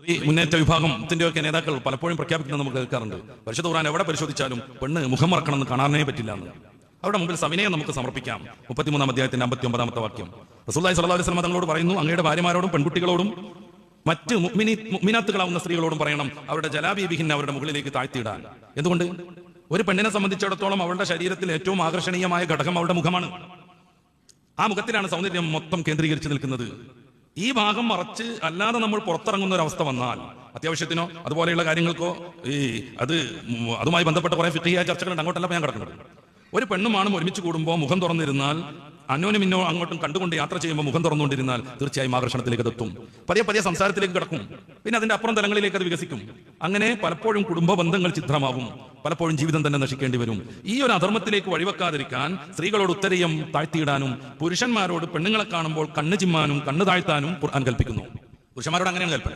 സ്ത്രീ മുന്നേറ്റ വിഭാഗത്തിന്റെ ഒക്കെ നേതാക്കൾ പലപ്പോഴും പ്രഖ്യാപിക്കുന്നത് നമുക്ക് കേൾക്കാറുണ്ട്. പരിശുദ്ധ ഖുർആൻ എവിടെ പരിശോധിച്ചാലും പെണ്ണ് മുഖം മറക്കണം എന്ന് കാണാനേ പറ്റില്ല എന്ന്. അവരുടെ മുമ്പിൽ സവിനയം നമുക്ക് സമർപ്പിക്കാം. മുപ്പത്തിമൂന്നാം അധ്യായത്തിന്റെ അമ്പത്തി ഒമ്പതാമത്തെ വാക്യം. റസൂല്ലായി സല്ലാ അലൈഹി തങ്ങളോട് പറയുന്നു അങ്ങയുടെ ഭാര്യമാരോടും പെൺകുട്ടികളോടും മറ്റ് മിനാത്തുകളാവുന്ന സ്ത്രീകളോടും പറയണം അവരുടെ ജലാബീബിഹിന്നെ അവരുടെ മുകളിലേക്ക് താഴ്ത്തിയിടാൻ. എന്തുകൊണ്ട്? ഒരു പെണ്ണിനെ സംബന്ധിച്ചിടത്തോളം അവളുടെ ശരീരത്തിൽ ഏറ്റവും ആകർഷണീയമായ ഘടകം അവളുടെ മുഖമാണ്. ആ മുഖത്തിലാണ് സൗന്ദര്യം മൊത്തം കേന്ദ്രീകരിച്ച് നിൽക്കുന്നത്. ഈ ഭാഗം മറച്ച് അല്ലാതെ നമ്മൾ പുറത്തിറങ്ങുന്ന ഒരു അവസ്ഥ വന്നാൽ അത്യാവശ്യത്തിനോ അതുപോലെയുള്ള കാര്യങ്ങൾക്കോ ഈ അത് അതുമായി ബന്ധപ്പെട്ട കുറെ ഫിഖിയായ ചർച്ചകളുണ്ട്. അങ്ങോട്ടല്ല ഞാൻ കിടക്കുന്നത് ഒരു പെണ്ണും ആണും ഒരുമിച്ച് കൂടുമ്പോൾ മുഖം തുറന്നിരുന്നാൽ അന്യോനും ഇന്നോ അങ്ങോട്ടും കണ്ടുകൊണ്ട് യാത്ര ചെയ്യുമ്പോൾ മുഖം തുറന്നുകൊണ്ടിരുന്നാൽ തീർച്ചയായും ആകർഷണത്തിലേക്ക് എത്തും. പതിയെ പതിയെ സംസാരത്തിലേക്ക് കിടക്കും. പിന്നെ അതിന്റെ അപ്പുറം തലങ്ങളിലേക്ക് അത് വികസിക്കും. അങ്ങനെ പലപ്പോഴും കുടുംബ ബന്ധങ്ങൾ ചിത്രമാവും. പലപ്പോഴും ജീവിതം തന്നെ നശിക്കേണ്ടി വരും. ഈ ഒരു അധർമ്മത്തിലേക്ക് വഴിവെക്കാതിരിക്കാൻ സ്ത്രീകളോട് ഉത്തരീയം താഴ്ത്തിയിടാനും പുരുഷന്മാരോട് പെണ്ണുങ്ങളെ കാണുമ്പോൾ കണ്ണ് ചിമ്മാനും കണ്ണു താഴ്ത്താനും ഖുർആൻ കൽപ്പിക്കുന്നു. പുരുഷന്മാരോട് അങ്ങനെയാണ് കൽപ്പന.